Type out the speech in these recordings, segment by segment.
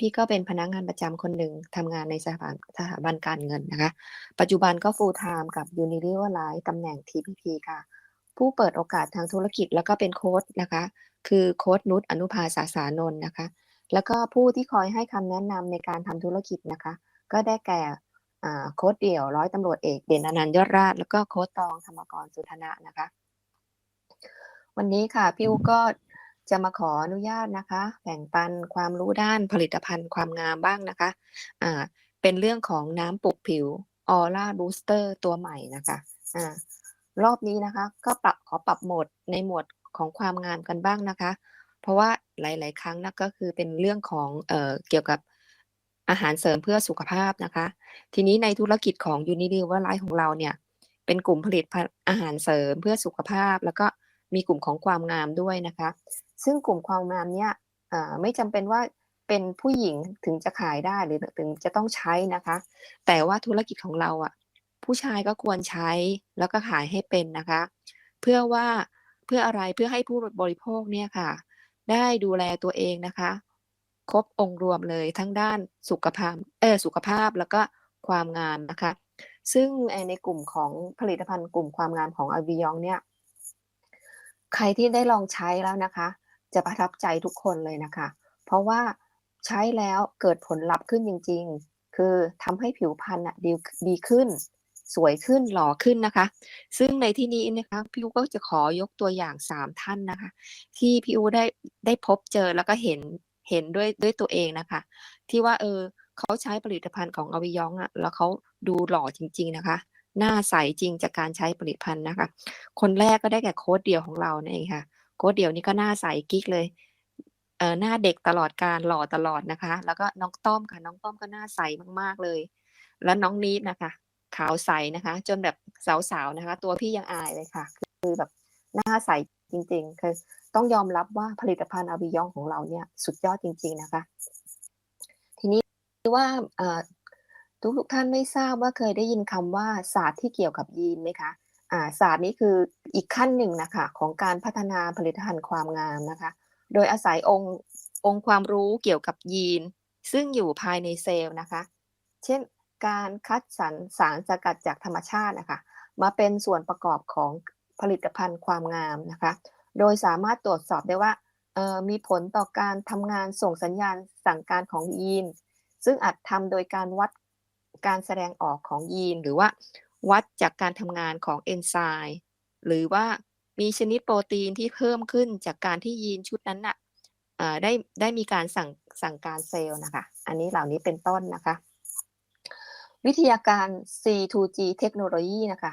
พี่ก็เป็นพนักงานประจำคนหนึ่งทำงานในสถาบันสถาบันการเงินนะคะ ปัจจุบันก็ full time กับ Unilever Life ตำแหน่ง TPP ค่ะ ผู้เปิดโอกาสทางธุรกิจแล้วก็เป็นโค้ชนะคะ คือโค้ชนุชอนุภาสาสานนท์นะคะ แล้วก็ผู้ที่คอยให้คำแนะนำในการทำธุรกิจนะคะ ก็ได้แก่โค้ชเดี่ยวร้อยตำรวจเอกเด่นอนันต์ยอดราช แล้วก็โค้ชตองธรรมกรสุธนะนะคะ วันนี้ค่ะพี่อูก็ จะมาขออนุญาตนะคะ แบ่งปันความรู้ด้านผลิตภัณฑ์ความงามบ้างนะคะอ่าเป็นเรื่องของน้ำปลุกผิวออร่าบูสเตอร์ตัวใหม่นะคะอ่ารอบนี้นะคะ ก็ปรับขอปรับโหมดในหมวดของความงามกันบ้างนะคะ เพราะว่าหลาย ๆ ครั้งนะก็คือเป็นเรื่องของเอ่อเกี่ยวกับอาหารเสริมเพื่อสุขภาพนะคะ ทีนี้ในธุรกิจของ Unilever Life ของเราเนี่ยเป็นกลุ่มผลิตอาหารเสริมเพื่อสุขภาพ แล้วก็มีกลุ่มของความงามด้วยนะคะ ซึ่งกลุ่มความงามเนี่ยไม่จำเป็นว่าเป็นผู้หญิงถึงจะขายได้หรือถึงจะต้องใช้นะคะ แต่ว่าธุรกิจของเราอะผู้ชายก็ควรใช้แล้วก็ขายให้เป็นนะคะ เพื่อว่าเพื่ออะไรเพื่อให้ผู้บริโภคเนี่ยค่ะ ได้ดูแลตัวเองนะคะ ครบองค์รวมเลยทั้งด้านสุขภาพเออสุขภาพแล้วก็ความงามนะคะ ซึ่งในกลุ่มของผลิตภัณฑ์กลุ่มความงามของอวิยองเนี่ย ใครที่ได้ลองใช้แล้วนะคะ จะประทับใจทุกคนเลยนะคะ เพราะว่าใช้แล้วเกิดผลลัพธ์ขึ้นจริง ๆ คือทำให้ผิวพรรณอะดีดีขึ้น สวยขึ้นหล่อขึ้นนะคะ ซึ่งในที่นี้นะคะพี่อูก็จะขอยกตัวอย่างสามท่านนะคะ ที่พี่อูได้ได้พบเจอแล้วก็เห็นเห็นด้วยด้วยตัวเองนะคะ ที่ว่าเออเขาใช้ผลิตภัณฑ์ของอวิยองอะแล้วเขาดูหล่อจริง ๆนะคะหน้าใสจริงจากการใช้ผลิตภัณฑ์นะคะ คนแรกก็ได้แก่โค้ดเดียวของเราเนี่ยเองค่ะ โค้ดเดี่ยวนี่ก็หน้าใสกิ๊กเลยเออหน้าเด็กตลอดการหล่อตลอดนะคะ แล้วก็น้องต้อมค่ะ น้องต้อมก็หน้าใสมากๆเลย แล้วน้องนีดนะคะ ขาวใสนะคะ จนแบบสาวๆนะคะ ตัวพี่ยังอายเลยค่ะ คือแบบหน้าใสจริงๆ คือต้องยอมรับว่าผลิตภัณฑ์อาบิยองของเราเนี่ยสุดยอดจริง ๆนะคะ ทีนี้ว่าเอ่อทุกทุกท่านไม่ทราบว่าเคยได้ยินคำว่าศาสตร์ที่เกี่ยวกับยีนไหมคะ ศาสตร์นี้คืออีกขั้นหนึ่งนะคะของการพัฒนาผลิตภัณฑ์ความงามนะคะ โดยอาศัยองค์องค์ความรู้เกี่ยวกับยีน ซึ่งอยู่ภายในเซลล์นะคะ เช่นการคัดสรรสารสกัดจากธรรมชาตินะคะ มาเป็นส่วนประกอบของผลิตภัณฑ์ความงามนะคะ โดยสามารถตรวจสอบได้ว่ามีผลต่อการทำงานส่งสัญญาณสั่งการของยีน ซึ่งอาจทำโดยการวัดการแสดงออกของยีน หรือว่า วัดจากการทำงานของเอนไซม์หรือว่ามีชนิดโปรตีนที่เพิ่มขึ้นจากการที่ยีนชุดนั้นน่ะเอ่อได้ได้มีการสั่งสั่งการเซลล์นะคะ อันนี้เหล่านี้เป็นต้นนะคะ วิทยาการ C2G เทคโนโลยีนะคะ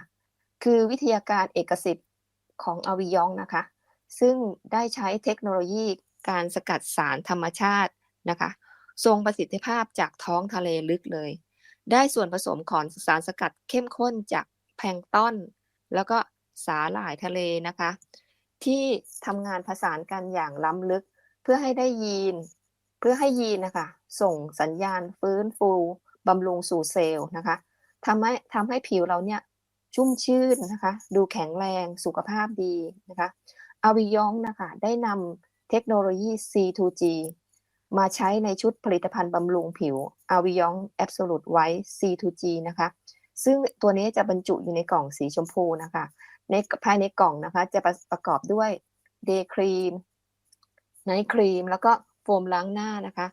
คือวิทยาการเอกสิทธิ์ของอวิยองนะคะ ซึ่งได้ใช้เทคโนโลยีการสกัดสารธรรมชาตินะคะ ทรงประสิทธิภาพจากท้องทะเลลึกเลย ได้ส่วนผสมของสารสกัดเข้มข้นจากแพลงต้น แล้วก็สาหร่ายทะเลนะคะ ที่ทำงานผสานกันอย่างล้ำลึก เพื่อให้ได้ยีน เพื่อให้ยีนนะคะ ส่งสัญญาณฟื้นฟูบำรุงสู่เซลล์นะคะทำให้ทำให้ผิวเราเนี่ยชุ่มชื่นนะคะ ดูแข็งแรงสุขภาพดีนะคะอาวิยองนะคะ ได้นำเทคโนโลยี C2G มาใช้ในชุดผลิตภัณฑ์บำรุงผิว a v i o n Absolute White C2G นะคะ ซึ่งตัวนี้จะบรรจุอยู่ในกล่องสีชมพูนะคะ ในภายในกล่องนะคะจะประประกอบด้วย Day Cream Night Cream แล้วก็โฟมล้างหน้านะคะ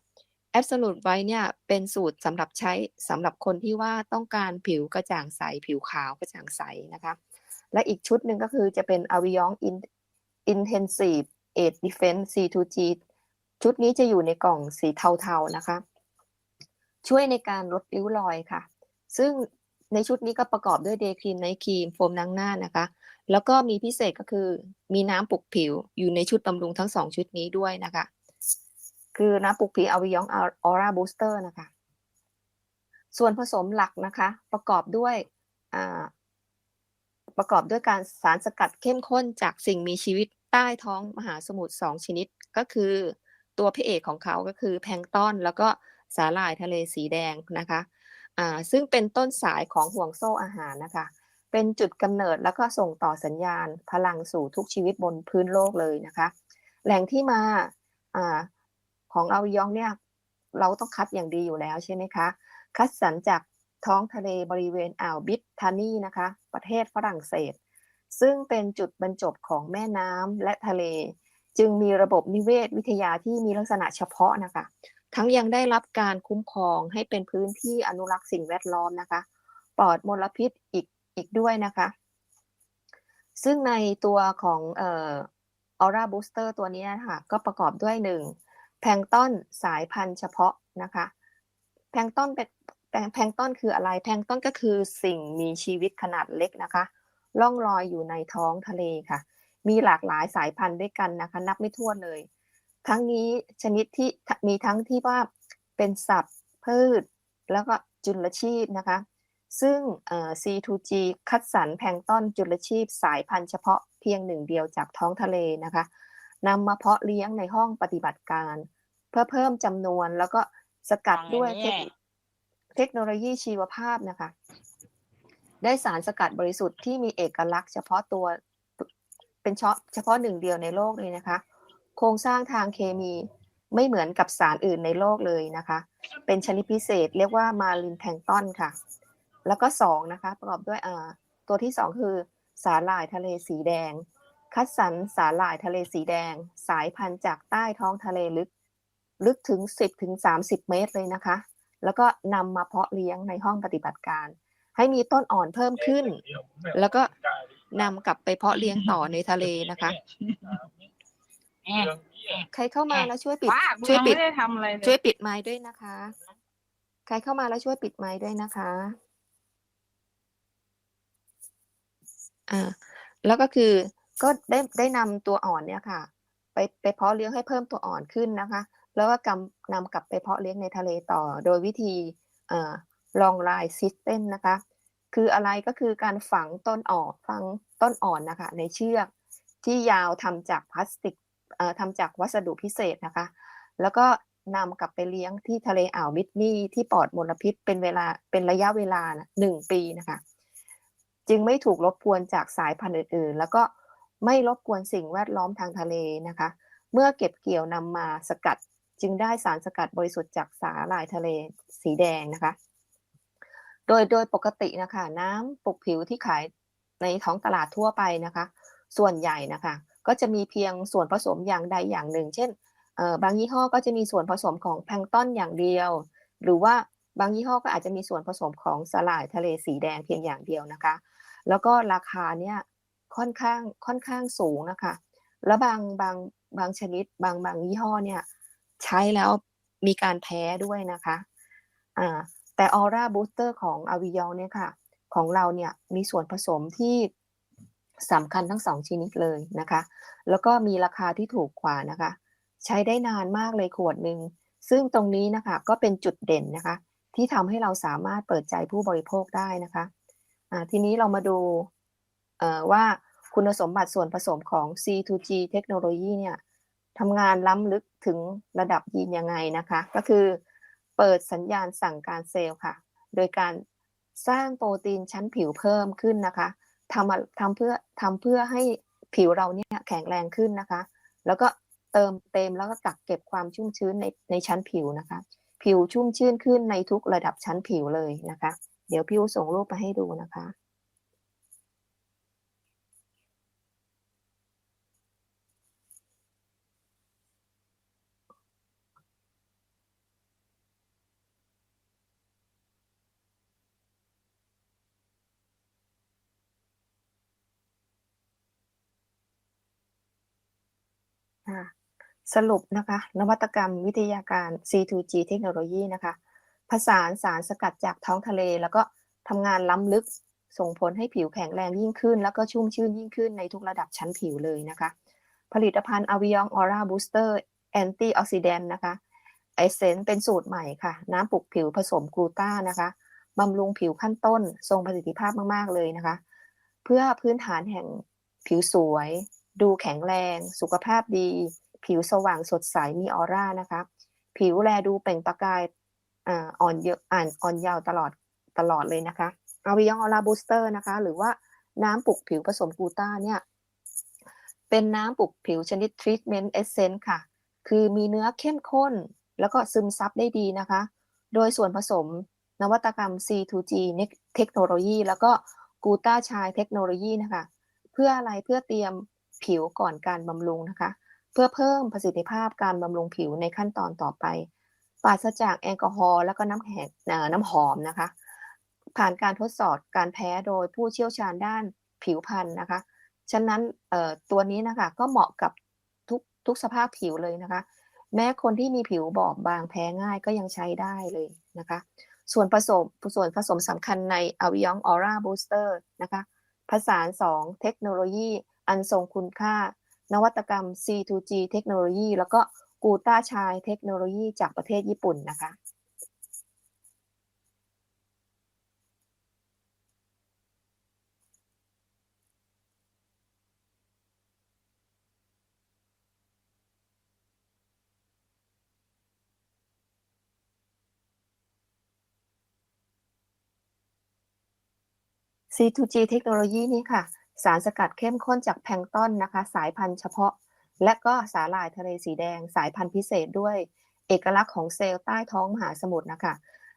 Absolute White เนี่ยเป็นสูตรสำหรับใช้สำหรับคนที่ว่าต้องการผิวกระจ่างใส ผิวขาวกระจ่างใสนะคะ และอีกชุดหนึ่งก็คือจะเป็น a v i o n Intensive Age Defense C2G ชุดนี้จะอยู่ในกล่องสีเทาๆนะคะ ช่วยในการลดริ้วรอยค่ะ ซึ่งในชุดนี้ก็ประกอบด้วยเดย์ครีมไนท์ครีมโฟมล้างหน้านะคะ แล้วก็มีพิเศษก็คือมีน้ำปลุกผิวอยู่ในชุดบำรุงทั้งสองชุดนี้ด้วยนะคะ คือน้ำปลุกผิวอวิยองออร่าบูสเตอร์นะคะ ส่วนผสมหลักนะคะ ประกอบด้วยประกอบด้วยการสารสกัดเข้มข้นจากสิ่งมีชีวิตใต้ท้องมหาสมุทรสองชนิดก็คือ ตัวพระเอกของเขาก็คือแพงต้อนแล้วก็สาหร่ายทะเลสีแดงนะคะอ่าซึ่งเป็นต้นสายของห่วงโซ่อาหารนะคะ เป็นจุดกำเนิดแล้วก็ส่งต่อสัญญาณพลังสู่ทุกชีวิตบนพื้นโลกเลยนะคะ แหล่งที่มาอ่าของอาวิยองเนี่ยเราต้องคัดอย่างดีอยู่แล้วใช่ไหมคะ คัดสรรจากท้องทะเลบริเวณอ่าวบิททานีนะคะ ประเทศฝรั่งเศส ซึ่งเป็นจุดบรรจบของแม่น้ำและทะเล จึงมีระบบนิเวศวิทยาที่มีลักษณะเฉพาะนะคะ ทั้งยังได้รับการคุ้มครองให้เป็นพื้นที่อนุรักษ์สิ่งแวดล้อมนะคะ ปลอดมลพิษอีกอีกด้วยนะคะ ซึ่งในตัวของเอ่อออร่าบูสเตอร์ตัวนี้นะคะก็ประกอบด้วยหนึ่งแพลงต้นสายพันธุ์เฉพาะนะคะ แพลงต้นเป็นแพลงต้นคืออะไร แพลงต้นก็คือสิ่งมีชีวิตขนาดเล็กนะคะ ล่องลอยอยู่ในท้องทะเลค่ะ มีหลากหลายสายพันธุ์ด้วยกันนะคะ นับไม่ถ้วนเลย ทั้งนี้ชนิดที่มีทั้งที่ว่าเป็นสัตว์พืช แล้วก็จุลชีพนะคะ ซึ่งเอ่อ C2G คัดสรรแพลงก์ต้นจุลชีพสายพันธุ์เฉพาะเพียงหนึ่งเดียวจากท้องทะเลนะคะนำมาเพาะเลี้ยงในห้องปฏิบัติการ เพื่อเพิ่มจำนวนแล้วก็สกัดด้วยเทคเทคโนโลยีชีวภาพนะคะ ได้สารสกัดบริสุทธิ์ที่มีเอกลักษณ์เฉพาะตัว เป็นเฉพาะเฉพาะหนึ่งเดียวในโลกเลยนะคะ โครงสร้างทางเคมีไม่เหมือนกับสารอื่นในโลกเลยนะคะ เป็นชนิดพิเศษเรียกว่ามาลินแพงต้นค่ะ แล้วก็สองนะคะประกอบด้วยอ่าตัวที่สองคือสาหร่ายทะเลสีแดง คัดสรรสาหร่ายทะเลสีแดง สายพันธุ์จากใต้ท้องทะเลลึก ลึกถึง 10ถึง30 เมตรเลยนะคะ แล้วก็นำมาเพาะเลี้ยงในห้องปฏิบัติการ ให้มีต้นอ่อนเพิ่มขึ้น แล้วก็นำกลับไปเพาะเลี้ยงต่อในทะเลนะคะ ใครเข้ามาแล้วช่วยปิดว่ากูช่วยยังปิไม่ดได้ทำอะไรเลยช่วยปิดไมค์ด้วยนะคะ ใครเข้ามาแล้วช่วยปิดไมค์ด้วยนะคะ อ่า แล้วก็คือก็ได้ได้นำตัวอ่อนเนี่ยค่ะ ไปไปเพาะเลี้ยงให้เพิ่มตัวอ่อนขึ้นนะคะ แล้วก็กำนำกลับไปเพาะเลี้ยงในทะเลต่อ โดยวิธีเอ่อลองลา ยซิสเต็มนะคะ คืออะไรก็คือการฝังต้นอ่อนฝังต้นอ่อนนะคะ ในเชือกที่ยาวทำจากพลาสติกทำจากวัสดุพิเศษนะคะ แล้วก็นำกลับไปเลี้ยงที่ทะเลอ่าวมิดนีที่ปลอดมลพิษเป็นเวลาเป็นระยะเวลาหนึ่งปีนะคะ จึงไม่ถูกรบกวนจากสายพันธุ์อื่นๆ แล้วก็ไม่รบกวนสิ่งแวดล้อมทางทะเลนะคะ เมื่อเก็บเกี่ยวนำมาสกัดจึงได้สารสกัดบริสุทธิ์จากสาหร่ายทะเลสีแดงนะคะ โดยโดยปกตินะคะน้ำปลุกผิวที่ขายในท้องตลาดทั่วไปนะคะ ส่วนใหญ่นะคะ ก็จะมีเพียงส่วนผสมอย่างใดอย่างหนึ่ง เช่นบางยี่ห้อก็จะมีส่วนผสมของแพลงต้นอย่างเดียว หรือว่าบางยี่ห้อก็อาจจะมีส่วนผสมของสาหร่ายทะเลสีแดงเพียงอย่างเดียวนะคะ แล้วก็ราคาเนี่ยค่อนข้างค่อนข้างสูงนะคะ แล้วบางบางบางชนิด บางบางยี่ห้อเนี่ยใช้แล้วมีการแพ้ด้วยนะคะอ่า แต่ออร่าบูสเตอร์ของอาวิยองเนี่ยค่ะ ของเราเนี่ยมีส่วนผสมที่สำคัญทั้งสองชนิดเลยนะคะ แล้วก็มีราคาที่ถูกกว่านะคะ ใช้ได้นานมากเลยขวดหนึ่ง ซึ่งตรงนี้นะคะก็เป็นจุดเด่นนะคะ ที่ทำให้เราสามารถเปิดใจผู้บริโภคได้นะคะทีนี้เรามาดูว่าคุณสมบัติส่วนผสมของ C2G เทคโนโลยีเนี่ยทำงานล้ำลึกถึงระดับยีนยังไงนะคะ ก็คือ เปิดสัญญาณสั่งการเซลล์ค่ะ โดยการสร้างโปรตีนชั้นผิวเพิ่มขึ้นนะคะทำทำเพื่อทำเพื่อให้ผิวเราเนี่ยแข็งแรงขึ้นนะคะ แล้วก็เติมเต็มแล้วก็กักเก็บความชุ่มชื้นในในชั้นผิวนะคะ ผิวชุ่มชื้นขึ้นในทุกระดับชั้นผิวเลยนะคะ เดี๋ยวพี่ส่งรูปไปให้ดูนะคะ ค่ะสรุปนะคะ นวัตกรรมวิทยาการ C2G เทคโนโลยีนะคะผสานสารสกัดจากท้องทะเล แล้วก็ทำงานล้ำลึกส่งผลให้ผิวแข็งแรงยิ่งขึ้น แล้วก็ชุ่มชื่นยิ่งขึ้นในทุกระดับชั้นผิวเลยนะคะ ผลิตภัณฑ์ Avion Aura Booster Anti Oxidant นะคะไอเซนเป็นสูตรใหม่ค่ะ น้ำปลุกผิวผสมกลูต้านะคะบำรุงผิวขั้นต้นทรงประสิทธิภาพมาก ๆ เลยนะคะ เพื่อพื้นฐานแห่งผิวสวย ดูแข็งแรง สุขภาพดี ผิวสว่างสดใสมีออร่านะคะ ผิวแลดูเปล่งประกายอ่อนเยอะอ่านอ่อนยาวตลอดตลอดเลยนะคะอาวิยองออร่าบูสเตอร์นะคะ หรือว่าน้ำปลุกผิวผสมกูต้าเนี่ย เป็นน้ำปลุกผิวชนิดทรีทเมนต์เอเซนต์ค่ะ คือมีเนื้อเข้มข้น แล้วก็ซึมซับได้ดีนะคะ โดยส่วนผสมนวัตกรรม C2G เทคโนโลยีแล้วก็กูต้าชายเทคโนโลยีนะคะ เพื่ออะไรเพื่อเตรียม ผิวก่อนการบำรุงนะคะ เพื่อเพิ่มประสิทธิภาพการบำรุงผิวในขั้นตอนต่อไปปราศจากแอลกอฮอล์แล้วก็น้ำแข็งน้ำหอมนะคะ ผ่านการทดสอบการแพ้โดยผู้เชี่ยวชาญด้านผิวพรรณนะคะ ฉะนั้นตัวนี้นะคะก็เหมาะกับทุกทุกสภาพผิวเลยนะคะ แม้คนที่มีผิวบอบบางแพ้ง่ายก็ยังใช้ได้เลยนะคะ ส่วนผสมส่วนผสมสำคัญใน a v i o n Aura Booster นะคะผสาน 2 เทคโนโลยี อันทรงคุณค่านวัตกรรม C2G เทคโนโลยี แล้วก็กูต้าชายเทคโนโลยีจากประเทศญี่ปุ่นนะคะ C2G เทคโนโลยีนี้ค่ะ สารสกัดเข้มข้นจากแพลงต้นนะคะ สายพันธุ์เฉพาะ และก็สาหร่ายทะเลสีแดง สายพันธุ์พิเศษด้วยเอกลักษณ์ของเซลล์ใต้ท้องมหาสมุทรนะคะ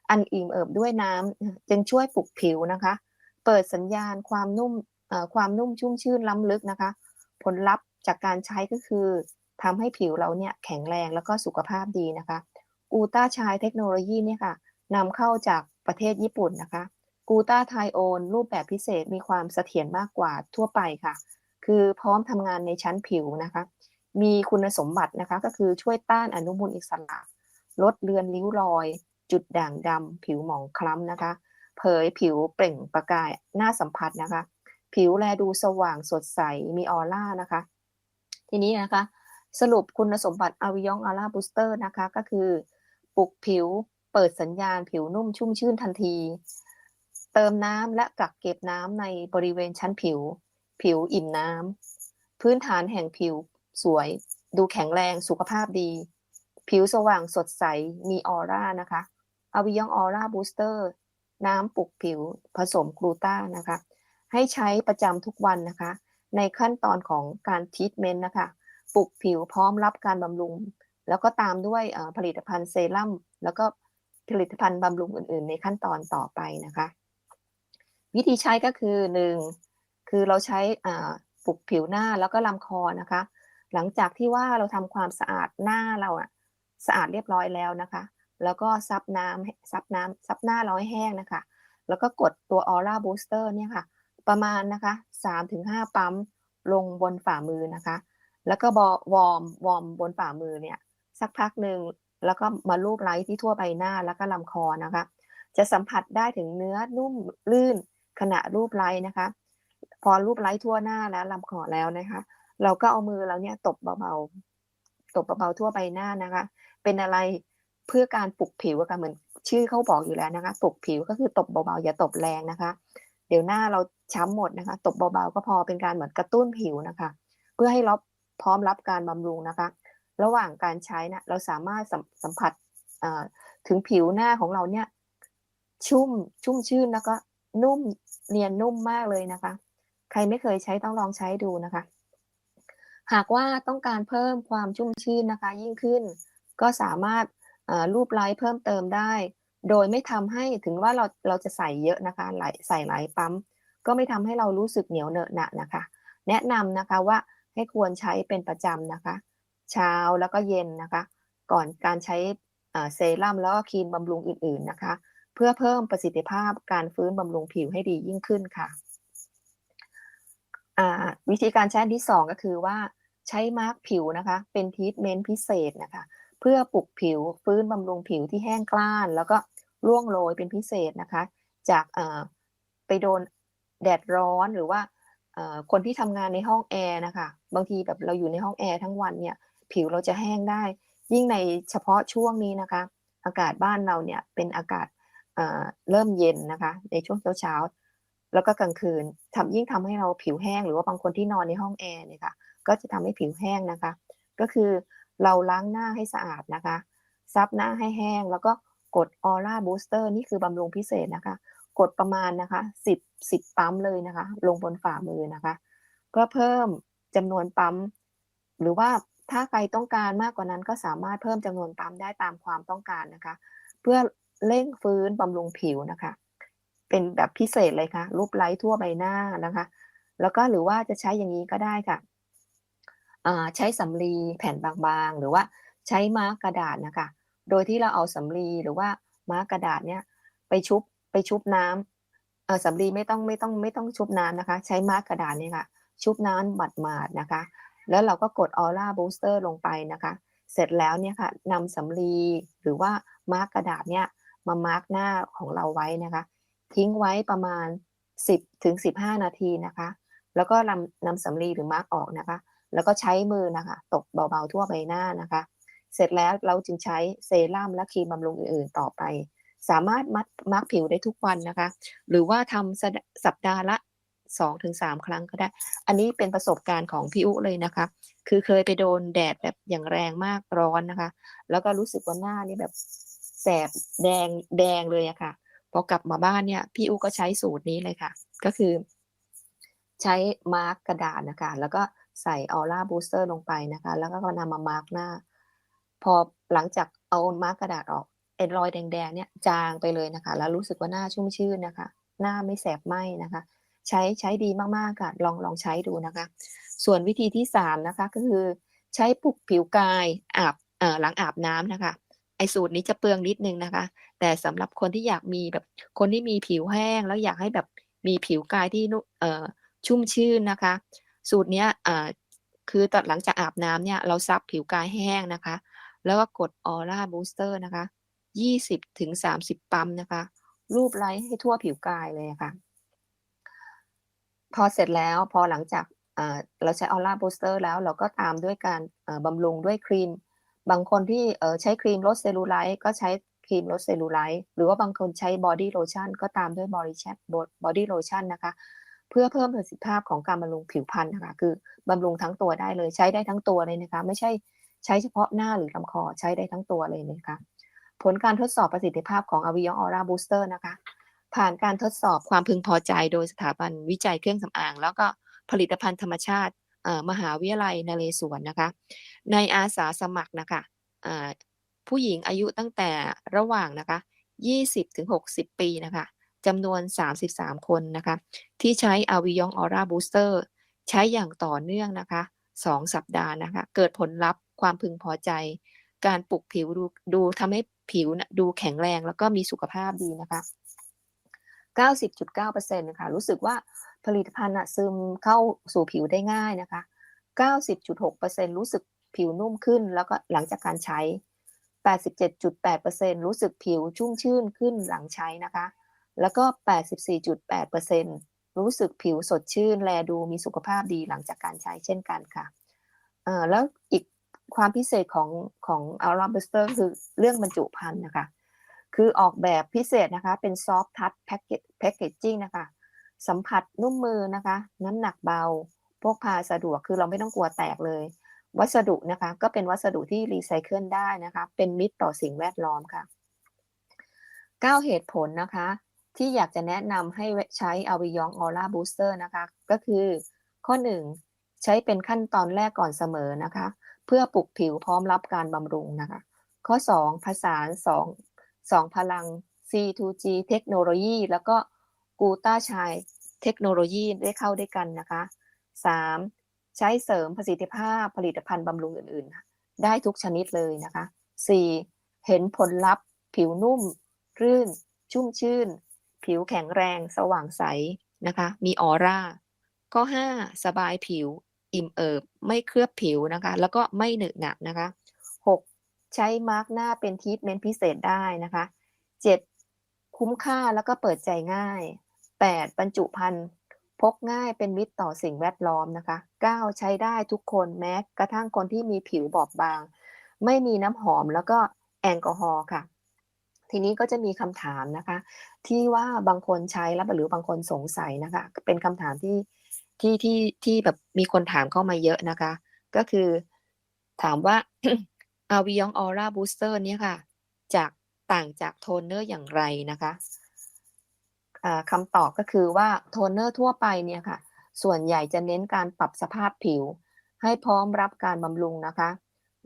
อันอิ่มเอิบด้วยน้ำจึงช่วยปลุกผิวนะคะ เปิดสัญญาณความนุ่มความนุ่มชุ่มชื่นล้ำลึกนะคะ ผลลัพธ์จากการใช้ก็คือทำให้ผิวเราเนี่ยแข็งแรงแล้วก็สุขภาพดีนะคะกูต้าชายเทคโนโลยีเนี่ยค่ะนำเข้าจากประเทศญี่ปุ่นนะคะ กูต้าไทโอนรูปแบบพิเศษมีความเสถียรมากกว่าทั่วไปค่ะ คือพร้อมทำงานในชั้นผิวนะคะ มีคุณสมบัตินะคะก็คือช่วยต้านอนุมูลอิสระ ลดเลือนริ้วรอย จุดด่างดำผิวหมองคล้ำนะคะ เผยผิวเปล่งประกายหน้าสัมผัสนะคะ ผิวแลดูสว่างสดใสมีออร่านะคะ ทีนี้นะคะ สรุปคุณสมบัติอาวิยองอาร่าบูสเตอร์นะคะก็คือปลุกผิวเปิดสัญญาณผิวนุ่มชุ่มชื่นทันที เติมน้ำและกักเก็บน้ำในบริเวณชั้นผิว ผิวอิ่มน้ำพื้นฐานแห่งผิวสวย ดูแข็งแรงสุขภาพดี ผิวสว่างสดใสมีออร่านะคะอวิยองออร่าบูสเตอร์ น้ำปลุกผิวผสมกลูต้านะคะ ให้ใช้ประจำทุกวันนะคะ ในขั้นตอนของการทีทเมนต์นะคะปลุกผิวพร้อมรับการบำรุง แล้วก็ตามด้วยผลิตภัณฑ์เซรั่มแล้วก็ผลิตภัณฑ์บำรุงอื่น ๆ ในขั้นตอนต่อไปนะคะ วิธีใช้ก็คือหนึ่งคือเราใช้ปลุกผิวหน้าแล้วก็ลำคอนะคะ หลังจากที่ว่าเราทำความสะอาดหน้าเราอะสะอาดเรียบร้อยแล้วนะคะ แล้วก็ซับน้ำซับน้ำซับหน้าเราให้แห้งนะคะ แล้วก็กดตัวออร่าบูสเตอร์เนี่ยค่ะ ประมาณนะคะ3-5 ปั๊มลงบนฝ่ามือนะคะ แล้วก็บอวอร์มวอร์มบนฝ่ามือเนี่ยสักพักหนึ่งแล้วก็มาลูบไล้ที่ทั่วใบหน้าแล้วก็ลำคอนะคะ จะสัมผัสได้ถึงเนื้อนุ่มลื่น ขณะรูปไล้นะคะ พอรูปไล้ทั่วหน้าแล้วลำคอแล้วนะคะ เราก็เอามือเราเนี่ยตบเบาๆตบเบาๆทั่วใบหน้านะคะ เป็นอะไรเพื่อการปลุกผิวกันเหมือนชื่อเขาบอกอยู่แล้วนะคะ ปลุกผิวก็คือตบเบาๆอย่าตบแรงนะคะ เดี๋ยวหน้าเราช้ำหมดนะคะ ตบเบาๆก็พอเป็นการเหมือนกระตุ้นผิวนะคะ เพื่อให้รับพร้อมรับการบำรุงนะคะ ระหว่างการใช้นะเราสามารถสัมผัสถึงผิวหน้าของเราเนี่ยชุ่มชุ่มชื่นแล้วก็นุ่ม เนียนนุ่มมากเลยนะคะ ใครไม่เคยใช้ต้องลองใช้ดูนะคะ หากว่าต้องการเพิ่มความชุ่มชื่นนะคะ ยิ่งขึ้น ก็สามารถรูปไลท์เพิ่มเติมได้ โดยไม่ทำให้ถึงว่าเราเราจะใส่เยอะนะคะหลใส่หลายปั๊ม ก็ไม่ทำให้เรารู้สึกเหนียวเหนอะหนะนะคะ แนะนำนะคะว่าให้ควรใช้เป็นประจำนะคะ เช้าแล้วก็เย็นนะคะ ก่อนการใช้เซรั่มแล้วก็ครีมบำรุงอื่น ๆนะคะ เพื่อเพิ่มประสิทธิภาพการฟื้นบำรุงผิวให้ดียิ่งขึ้นค่ะวิธีการใช้ที่ 2 ก็คือว่าใช้มาร์กผิวนะคะ เป็นทีทเมนต์พิเศษนะคะ เพื่อปลุกผิวฟื้นบำรุงผิวที่แห้งกล้าน แล้วก็ร่วงโรยเป็นพิเศษนะคะ จากไปโดนแดดร้อนหรือว่าคนที่ทำงานในห้องแอร์นะคะบางทีแบบเราอยู่ในห้องแอร์ทั้งวันเนี่ยผิวเราจะแห้งได้ ยิ่งในเฉพาะช่วงนี้นะคะ อากาศบ้านเราเนี่ยเป็นอากาศ เริ่มเย็นนะคะ ในช่วงเช้าๆแล้วก็กลางคืนทำยิ่งทำให้เราผิวแห้ง หรือว่าบางคนที่นอนในห้องแอร์เนี่ยค่ะ ก็จะทำให้ผิวแห้งนะคะ ก็คือเราล้างหน้าให้สะอาดนะคะ ซับหน้าให้แห้ง แล้วก็กดออร่าบูสเตอร์นี่คือบำรุงพิเศษนะคะ กดประมาณนะคะ10 10ปั๊มเลยนะคะ ลงบนฝ่ามือนะคะ เพื่อเพิ่มจำนวนปั๊ม หรือว่าถ้าใครต้องการมากกว่านั้นก็สามารถเพิ่มจำนวนปั๊มได้ตามความต้องการนะคะ เพื่อ เร่งฟื้นบำรุงผิวนะคะ เป็นแบบพิเศษเลยค่ะรูปไล้ทั่วใบหน้านะคะ แล้วก็หรือว่าจะใช้อย่างนี้ก็ได้ค่ะอ่าใช้สำลีแผ่นบางๆ หรือว่าใช้ม้ากระดาษนะคะ โดยที่เราเอาสำลีหรือว่าม้ากระดาษเนี่ยไปชุบไปชุบน้ำสำลีไม่ต้องไม่ต้องไม่ต้องชุบน้ำนะคะ ใช้ม้ากระดาษเนี่ยค่ะ ชุบน้ำหมาดๆนะคะ แล้วเราก็กดออร่าบูสเตอร์ลงไปนะคะ เสร็จแล้วเนี่ยค่ะนำสำลีหรือว่ามาร์กกระดาษเนี่ย มามาร์กหน้าของเราไว้นะคะ ทิ้งไว้ประมาณ 10ถึง15 นาทีนะคะ แล้วก็นำนำสำลีหรือมาร์กออกนะคะ แล้วก็ใช้มือนะคะตบเบาๆทั่วใบหน้านะคะ เสร็จแล้วเราจึงใช้เซรั่มและครีมบำรุงอื่นๆต่อไป สามารถมัดมาร์กผิวได้ทุกวันนะคะ หรือว่าทำสัปสัปดาห์ละ2-3ครั้งก็ได้ อันนี้เป็นประสบการณ์ของพี่อุเลยนะคะ คือเคยไปโดนแดดแบบอย่างแรงมากร้อนนะคะ แล้วก็รู้สึกว่าหน้านี่แบบ แสบแดงแดงเลยอะค่ะพอกลับมาบ้านเนี่ย พี่อุก็ใช้สูตรนี้เลยค่ะ ก็คือ ใช้มาร์กกระดาษนะคะ แล้วก็ใส่ออร่าบูสเตอร์ลงไปนะคะ แล้วก็นำมามาร์กหน้า พอหลังจากเอามาร์กกระดาษออกไอ้รอยแดงๆเนี่ยจางไปเลยนะคะ แล้วรู้สึกว่าหน้าชุ่มชื่นนะคะ หน้าไม่แสบไหมนะคะ ใช้ใช้ดีมากๆค่ะ ลองลองใช้ดูนะคะ ส่วนวิธีที่สามนะคะ ก็คือ ใช้ปลุกผิวกายอาบอหลังอาบน้ำนะคะ ไอสูตรนี้จะเปลืองนิดนึงนะคะ แต่สำหรับคนที่อยากมีแบบคนที่มีผิวแห้ง แล้วอยากให้แบบมีผิวกายที่เอ่อชุ่มชื่นนะคะ สูตรเนี้ยอ่าคือตอนหลังจากอาบน้ำเนี่ยเราซับผิวกายให้แห้งนะคะ แล้วก็กดออร่าบูสเตอร์นะคะ20ถึง30 ปั๊มนะคะ รูปไล้ให้ทั่วผิวกายเลยค่ะ พอเสร็จแล้วพอหลังจากเราใช้ออร่าบูสเตอร์แล้วเราก็ตามด้วยการบำรุงด้วยครีม บางคนที่ใช้ครีมลดเซลลูไลท์ก็ใช้ครีมลดเซลลูไลท์หรือว่าบางคนใช้บอดี้โลชั่นก็ตามด้วยบอดี้แชบอดี้โลชั่นนะคะ เพื่อเพิ่มประสิทธิภาพของการบำรุงผิวพรรณนะคะ คือบำรุงทั้งตัวได้เลยใช้ได้ทั้งตัวเลยนะคะ ไม่ใช่ใช้เฉพาะหน้าหรือลำคอใช้ได้ทั้งตัวเลยนะคะ ผลการทดสอบประสิทธิภาพของอวิยองออร่าบูสเตอร์นะคะ ผ่านการทดสอบความพึงพอใจโดยสถาบันวิจัยเครื่องสำอาง แล้วก็ผลิตภัณฑ์ธรรมชาติ มหาวิทยาลัยนเรศวรนะคะ ในอาสาสมัครนะคะผู้หญิงอายุตั้งแต่ระหว่างนะคะ 20ถึง60 ปีนะคะจำนวน 33 คนนะคะ ที่ใช้อาวิยองออร่าบูสเตอร์ใช้อย่างต่อเนื่องนะคะ 2 สัปดาห์นะคะ เกิดผลลัพธ์ความพึงพอใจ การปลุกผิวดูดูทำให้ผิวดูแข็งแรงแล้วก็มีสุขภาพดีนะคะ 90.9%นะคะ รู้สึกว่า ผลิตภัณฑ์ซึมเข้าสู่ผิวได้ง่ายนะคะ 90.6%รู้สึกผิวนุ่มขึ้น แล้วก็หลังจากการใช้ 87.8%รู้สึกผิวชุ่มชื่นขึ้นหลังใช้นะคะ แล้วก็ 84.8%รู้สึกผิวสดชื่น แลดูมีสุขภาพดีหลังจากการใช้เช่นกันค่ะอ่อแล้วอีกความพิเศษของของ a l a b u s t e r คือเรื่องบรรจุภัณฑ์นะคะ คือออกแบบพิเศษนะคะ เป็นซอฟท์ทัชแพ็กเกจแพ็กเกจจิ้งนะคะ สัมผัสนุ่มมือนะคะ น้ำหนักเบา พกพาสะดวกคือเราไม่ต้องกลัวแตกเลย วัสดุนะคะก็เป็นวัสดุที่รีไซเคิลได้นะคะ เป็นมิตรต่อสิ่งแวดล้อมค่ะ 9 เหตุผลนะคะ ที่อยากจะแนะนำให้ใช้ a v i y o n Aura Booster นะคะ ก็คือข้อ 1 ใช้เป็นขั้นตอนแรกก่อนเสมอนะคะ เพื่อปลุกผิวพร้อมรับการบำรุงนะคะ ข้อ 2 ผสาน2 2พลัง C2G เทคโนโลยีแล้วก็ กูต้าชายเทคโนโลยีได้เข้าด้วยกันนะคะ 3. ใช้เสริมประสิทธิภาพผลิตภัณฑ์บำรุงอื่นๆ ได้ทุกชนิดเลยนะคะ 4. เห็นผลลัพธ์ ผิวนุ่ม รื่น ชุ่มชื่น ผิวแข็งแรง สว่างใสนะคะ มีออร่า ข้อ 5. สบายผิว อิ่มเอิบ ไม่เคลือบผิวนะคะ แล้วก็ไม่หนอะหนักนะคะ 6. ใช้มาร์กหน้าเป็นทีทเมนต์พิเศษได้นะคะ 7. คุ้มค่าแล้วก็เปิดใจง่าย 8. บรรจุภัณฑ์พกง่ายเป็นมิตรต่อสิ่งแวดล้อมนะคะ 9. ใช้ได้ทุกคนแม้กระทั่งคนที่มีผิวบอบบาง ไม่มีน้ำหอมแล้วก็แอลกอฮอล์ค่ะ ทีนี้ก็จะมีคำถามนะคะ ที่ว่าบางคนใช้แล้วหรือบางคนสงสัยนะคะ เป็นคำถามที่ที่ที่ที่แบบมีคนถามเข้ามาเยอะนะคะ ก็คือถามว่าอาวิยองออร่าบูสเตอร์เนี่ยค่ะ จากต่างจากโทนเนอร์อย่างไรนะคะ คำตอบก็คือว่าโทนเนอร์ทั่วไปเนี่ยค่ะ ส่วนใหญ่จะเน้นการปรับสภาพผิว ให้พร้อมรับการบำรุงนะคะ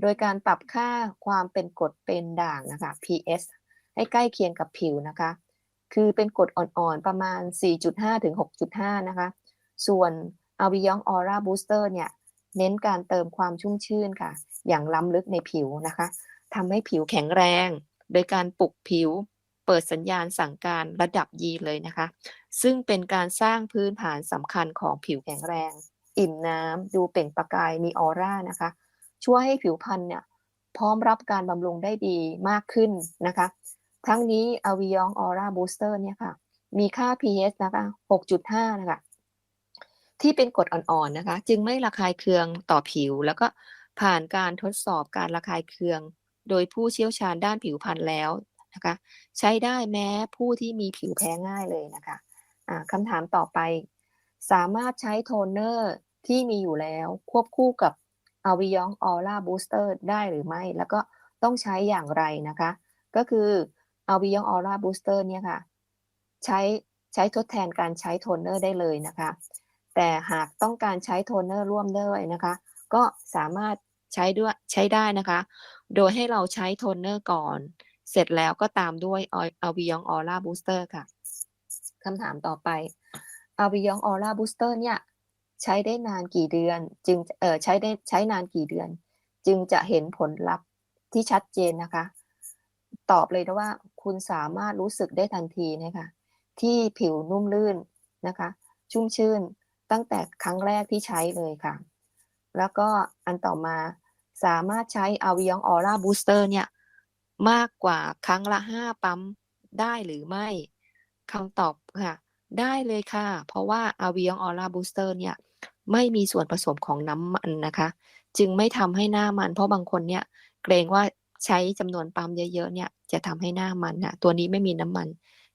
โดยการปรับค่าความเป็นกรดเป็นด่างนะคะ PS ให้ใกล้เคียงกับผิวนะคะ คือเป็นกรดอ่อนๆ ประมาณ 4.5 ถึง 6.5 นะคะ ส่วน a v i o n Aura Booster เนี่ย เน้นการเติมความชุ่มชื่นค่ะ อย่างล้ำลึกในผิวนะคะทำให้ผิวแข็งแรง โดยการปลุกผิว เปิดสัญญาณสั่งการระดับยีเลยนะคะ ซึ่งเป็นการสร้างพื้นฐานสำคัญของผิวแข็งแรง อิ่มน้ำดูเปล่งประกายมีออร่านะคะ ช่วยให้ผิวพรรณเนี่ยพร้อมรับการบำรุงได้ดีมากขึ้นนะคะ ทั้งนี้ a v i o n Aura Booster เนี่ยค่ะ มีค่า pH นะคะ 6.5 นะคะ ที่เป็นกรดอ่อนๆนะคะ จึงไม่ระคายเคืองต่อผิว แล้วก็ผ่านการทดสอบการระคายเคือง โดยผู้เชี่ยวชาญด้านผิวพรรณแล้ว นะคะ ใช้ได้แม้ผู้ที่มีผิวแพ้ง่ายเลยนะคะะคำถามต่อไป สามารถใช้โทนเนอร์ที่มีอยู่แล้วควบคู่กับ a v i o n Aura Booster ได้หรือไม่ แล้วก็ต้องใช้อย่างไรนะคะ ก็คือ a v i o n Aura Booster เนี่ยค่ะ ใช้ใช้ทดแทนการใช้โทนเนอร์ได้เลยนะคะ แต่หากต้องการใช้โทนเนอร์ร่วมด้วยนะคะ ก็สามารถใช้ด้วยใช้ได้นะคะ โดยให้เราใช้โทนเนอร์ก่อน เสร็จแล้วก็ตามด้วย a v i o n Aura Booster ค่ะคำถามต่อไป a v i o n Aura Booster เนี่ยใช้ได้นานกี่เดือน จึงเออใช้ได้ใช้นานกี่เดือน จึงจะเห็นผลลัพธ์ที่ชัดเจนนะคะ ตอบเลยนะว่าคุณสามารถรู้สึกได้ทันทีนะคะที่ผิวนุ่มลื่นนะคะ ชุ่มชื่นตั้งแต่ครั้งแรกที่ใช้เลยค่ะ แล้วก็อันต่อมาสามารถใช้ a v i o n Aura Booster เนี่ย มากกว่าครั้งละ5ปั๊มได้หรือไม่คำตอบค่ะ ได้เลยค่ะ เพราะว่า a v i o n Aura Booster เนี่ย ไม่มีส่วนผสมของน้ำมันนะคะ จึงไม่ทำให้หน้ามัน เพราะบางคนเนี่ย เกรงว่าใช้จำนวนปั๊มเยอะๆเนี่ย จะทำให้หน้ามันนะตัวนี้ไม่มีน้ำมัน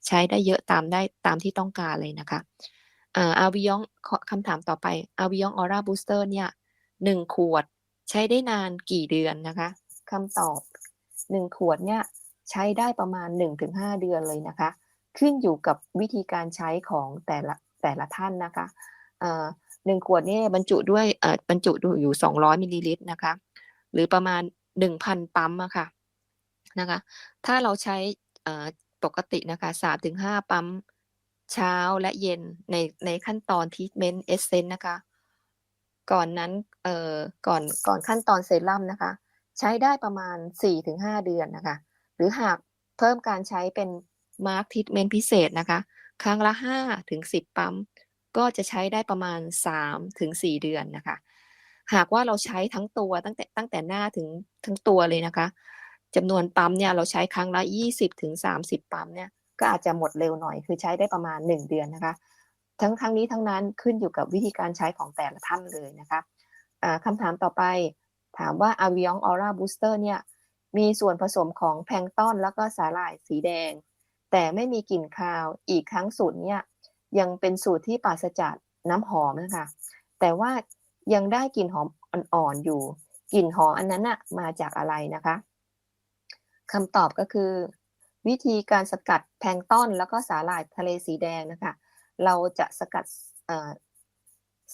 ใช้ได้เยอะตามได้ตามที่ต้องการเลยนะคะอาวิยองคำถามต่อไปอาวิยองออร่าบูสเตอร์เนี่ยหนึ่งขวดใช้ได้นานกี่เดือนนะคะคำตอบ หนึ่งขวดเนี่ยใช้ได้ประมาณ 1-5 เดือนเลยนะคะ ขึ้นอยู่กับวิธีการใช้ของแต่ละแต่ละท่านนะคะหนึ่งขวดนี่บรรจุด้วยบรรจุอยู่ 200มิลลิลิตรนะคะ หรือประมาณ 1,000 ปั๊มอะค่ะนะคะ ถ้าเราใช้ปกตินะคะ3-5 ปั๊มเช้าและเย็นในในขั้นตอนทีเมนต์เอเซนนะคะ ก่อนนั้นเอ่อก่อนก่อนขั้นตอนเซรั่มนะคะ ใช้ได้ประมาณ 4-5 เดือนนะคะ หรือหากเพิ่มการใช้เป็นมาร์คทีเมนต์พิเศษนะคะ ครั้งละ 5-10 ปั๊ม ก็จะใช้ได้ประมาณ 3-4 เดือนนะคะ หากว่าเราใช้ทั้งตัวตั้งแต่ตั้งแต่หน้าถึงทั้งตัวเลยนะคะจำนวนปั๊มเนี่ยเราใช้ครั้งละ 20-30 ปั๊มเนี่ยก็อาจจะหมดเร็วหน่อย คือใช้ได้ประมาณ 1 เดือนนะคะ ทั้งทั้งนี้ทั้งนั้นขึ้นอยู่กับวิธีการใช้ของแต่ละท่านเลยนะคะะคำถามต่อไป ถามว่า a v i o n Aura Booster เนี่ยมีส่วนผสมของแพลงต้อนแล้วก็สาหร่ายสีแดง แต่ไม่มีกลิ่นคาว อีกครั้งสูตรเนี่ยยังเป็นสูตรที่ปราศจากน้ำหอมนะคะ แต่ว่ายังได้กลิ่นหอมอ่อนๆอยู่ กลิ่นหอมอันนั้นน่ะมาจากอะไรนะคะคำตอบก็คือ วิธีการสกัดแพงต้อนแล้วก็สาหร่ายทะเลสีแดงนะคะ เราจะสกัด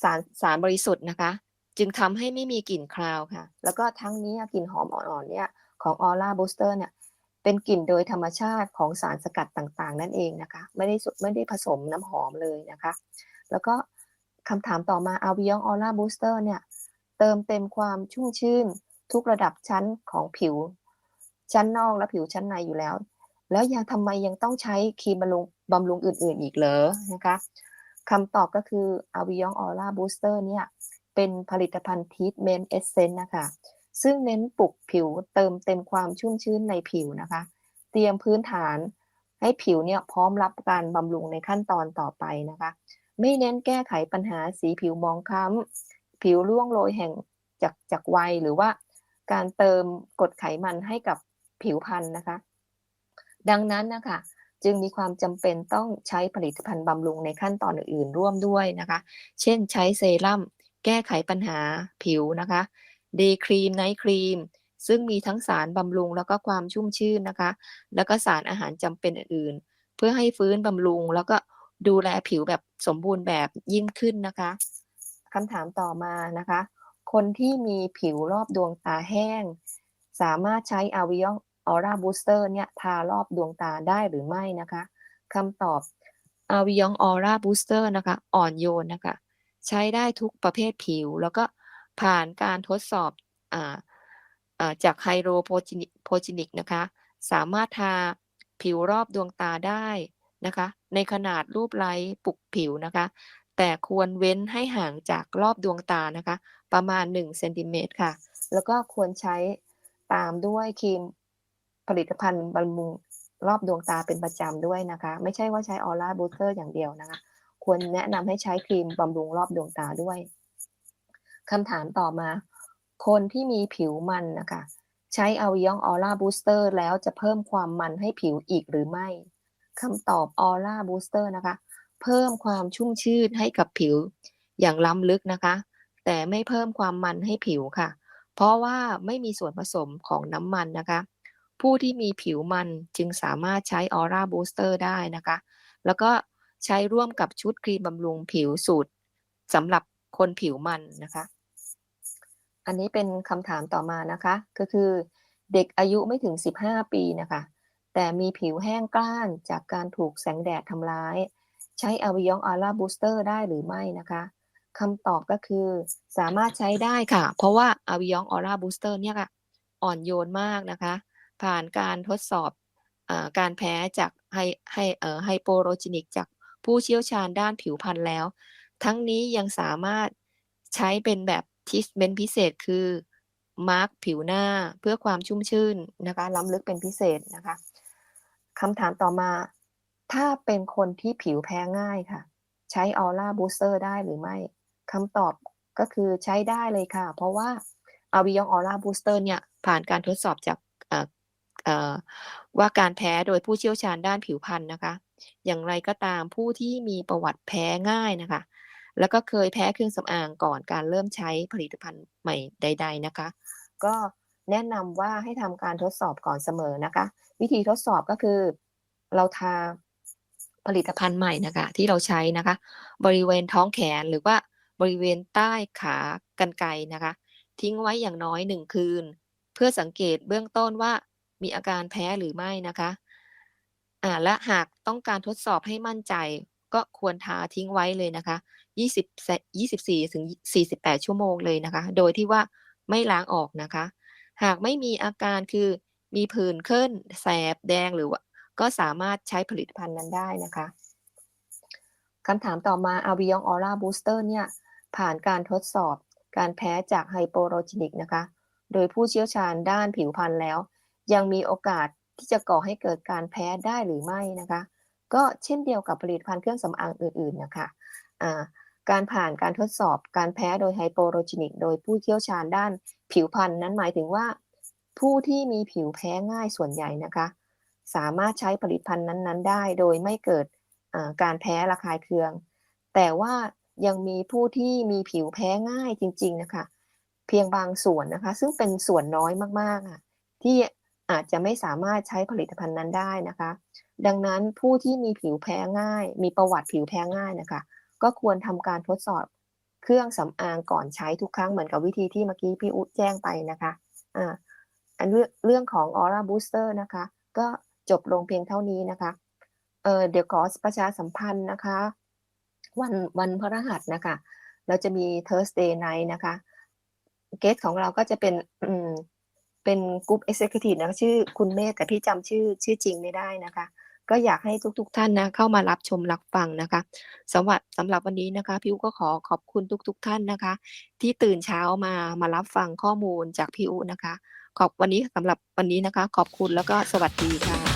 สารสารบริสุทธิ์นะคะ จึงทำให้ไม่มีกลิ่นคราวค่ะ แล้วก็ทั้งนี้กลิ่นหอมอ่อนๆเนี่ยของออร่าบูสเตอร์เนี่ยเป็นกลิ่นโดยธรรมชาติของสารสกัดต่างๆ นั่นเองนะคะ ไม่ได้ไม่ได้ผสมน้ำหอมเลยนะคะ แล้วก็คำถามต่อมาอาวิยองออร่าบูสเตอร์เนี่ยเติมเต็มความชุ่มชื่นทุกระดับชั้นของผิว ชั้นนอกและผิวชั้นในอยู่แล้ว แล้วยังทำไมยังต้องใช้ครีมบำรุงบำรุงอื่นๆอีกเหรอนะคะคำตอบก็คือ a v i o n Aura Booster เนี่ย เป็นผลิตภัณฑ์ Treatment Essence นะคะ ซึ่งเน้นปลุกผิวเติมเต็มความชุ่มชื้นในผิวนะคะ เตรียมพื้นฐานให้ผิวเนี่ยพร้อมรับการบำรุงในขั้นตอนต่อไปนะคะ ไม่เน้นแก้ไขปัญหาสีผิวมองคล้ำ ผิวร่วงโรยแห่งจากจากวัยหรือว่าการเติมกรดไขมันให้กับผิวพรรณนะคะ ดังนั้นนะคะจึงมีความจำเป็นต้องใช้ผลิตภัณฑ์บำรุงในขั้นตอนอื่นๆร่วมด้วยนะคะ เช่นใช้เซรั่ม แก้ไขปัญหาผิวนะคะเดย์ครีมไนท์ครีมซึ่งมีทั้งสารบำรุงแล้วก็ความชุ่มชื่นนะคะ แล้วก็สารอาหารจำเป็นอื่นๆ เพื่อให้ฟื้นบำรุง แล้วก็ดูแลผิวแบบสมบูรณ์แบบยิ่งขึ้นนะคะคำถามต่อมานะคะ คนที่มีผิวรอบดวงตาแห้ง สามารถใช้ a v i o n Aura Booster เนี่ยทารอบดวงตาได้หรือไม่นะคะคำตอบ a v i o n Aura Booster นะคะ อ่อนโยนนะคะ ใช้ได้ทุกประเภทผิว แล้วก็ผ่านการทดสอบอาอาจากไฮโดรโพจินิกนะคะ สามารถทาผิวรอบดวงตาได้นะคะ ในขนาดรูปไร้ปลุกผิวนะคะ แต่ควรเว้นให้ห่างจากรอบดวงตานะคะ ประมาณ1เซนติเมตรค่ะ แล้วก็ควรใช้ตามด้วยครีมผลิตภัณฑ์บำรุงรอบดวงตาเป็นประจำด้วยนะคะ ไม่ใช่ว่าใช้ออร่าบูสเตอร์อย่างเดียวนะคะ ควรแนะนำให้ใช้ครีมบำรุงรอบดวงตาด้วยคำถามต่อมา คนที่มีผิวมันนะคะใช้อวิยองออร่าบูสเตอร์แล้วจะเพิ่มความมันให้ผิวอีกหรือไม่คำตอบออร่าบูสเตอร์นะคะ เพิ่มความชุ่มชื่นให้กับผิวอย่างล้ำลึกนะคะ แต่ไม่เพิ่มความมันให้ผิวค่ะ เพราะว่าไม่มีส่วนผสมของน้ำมันนะคะ ผู้ที่มีผิวมันจึงสามารถใช้ออร่าบูสเตอร์ได้นะคะ แล้วก็ ใช้ร่วมกับชุดครีมบำรุงผิวสูตรสำหรับคนผิวมันนะคะ อันนี้เป็นคำถามต่อมานะคะ ก็คือเด็กอายุไม่ถึง 15 ปีนะคะ แต่มีผิวแห้งกร้านจากการถูกแสงแดดทำร้าย ใช้อวิยองอาร่าบูสเตอร์ได้หรือไม่นะคะคำตอบก็คือสามารถใช้ได้ค่ะ เพราะว่าอวิยองออร่าบูสเตอร์เนี่ยค่ะอ่อนโยนมากนะคะ ผ่านการทดสอบอการแพ้จากไฮไฮเอ่อไฮโปโรจินิกจาก ผู้เชี่ยวชาญด้านผิวพรรณแล้ว ทั้งนี้ยังสามารถใช้เป็นแบบทิสเมนพิเศษคือมาร์กผิวหน้าเพื่อความชุ่มชื่นนะคะล้ำลึกเป็นพิเศษนะคะคำถามต่อมา ถ้าเป็นคนที่ผิวแพ้ง่ายค่ะ ใช้ออร่าบูสเตอร์ได้หรือไม่คำตอบก็คือใช้ได้เลยค่ะ เพราะว่าอาวิยองออร่าบูสเตอร์เนี่ยผ่านการทดสอบจากว่าการแพ้โดยผู้เชี่ยวชาญด้านผิวพรรณนะคะ อย่างไรก็ตามผู้ที่มีประวัติแพ้ง่ายนะคะ แล้วก็เคยแพ้เครื่องสำอางก่อนการเริ่มใช้ผลิตภัณฑ์ใหม่ใด ๆนะคะ ก็แนะนำว่าให้ทำการทดสอบก่อนเสมอนะคะ วิธีทดสอบก็คือ เราทาผลิตภัณฑ์ใหม่นะคะ ที่เราใช้นะคะ บริเวณท้องแขนหรือว่าบริเวณใต้ขากรรไกรนะคะ ทิ้งไว้อย่างน้อยหนึ่งคืน เพื่อสังเกตเบื้องต้นว่ามีอาการแพ้หรือไม่นะคะ อ่าและหากต้องการทดสอบให้มั่นใจ ก็ควรทาทิ้งไว้เลยนะคะ20 24ถึง48 ชั่วโมงเลยนะคะ โดยที่ว่าไม่ล้างออกนะคะ หากไม่มีอาการคือมีผื่นขึ้น แสบแดงหรือว่า ก็สามารถใช้ผลิตภัณฑ์นั้นได้นะคะคำถามต่อมาอาวิยองออร่าบูสเตอร์เนี่ย ผ่านการทดสอบการแพ้จากไฮโปโรจินิกนะคะ โดยผู้เชี่ยวชาญด้านผิวพรรณแล้ว ยังมีโอกาส ที่จะก่อให้เกิดการแพ้ได้หรือไม่นะคะ ก็เช่นเดียวกับผลิตภัณฑ์เครื่องสำอางอื่นๆนะคะะการผ่านการทดสอบการแพ้โดยไฮโปโรจินิก โดยผู้เชี่ยวชาญด้านผิวพรรณนั้นหมายถึงว่า ผู้ที่มีผิวแพ้ง่ายส่วนใหญ่นะคะ สามารถใช้ผลิตภัณฑ์นั้นๆ ได้โดยไม่เกิดการแพ้ระคายเคือง แต่ว่ายังมีผู้ที่มีผิวแพ้ง่ายจริง ๆนะคะ เพียงบางส่วนนะคะ ซึ่งเป็นส่วนน้อยมากๆที่ อาจจะไม่สามารถใช้ผลิตภัณฑ์นั้นได้นะคะ ดังนั้นผู้ที่มีผิวแพ้ง่าย มีประวัติผิวแพ้ง่ายนะคะ ก็ควรทำการทดสอบเครื่องสำอางก่อนใช้ทุกครั้งเหมือนกับวิธีที่เมื่อกี้พี่อุ๊แจ้งไปนะคะอ่าอันเรื่องของ Aura Booster นะคะ ก็จบลงเพียงเท่านี้นะคะเออเดี๋ยวขอประชาสัมพันธ์นะคะ วันวันพฤหัสนะคะ เราจะมี Thursday night นะคะ เกสของเราก็จะเป็นอืม เป็นกรุ๊ปเอ็กเซคิวทีฟนะชื่อคุณเมธแต่พี่จำชื่อชื่อจริงไม่ได้นะคะ ก็อยากให้ทุกๆทท่านนะเข้ามารับชมรับฟังนะคะสำหรับสำหรับวันนี้นะคะพี่อุก็ขอขอบคุณทุกๆทท่านนะคะ ที่ตื่นเช้ามามารับฟังข้อมูลจากพี่อุนะคะ ขอบวันนี้สำหรับวันนี้นะคะ ขอบคุณแล้วก็สวัสดีค่ะ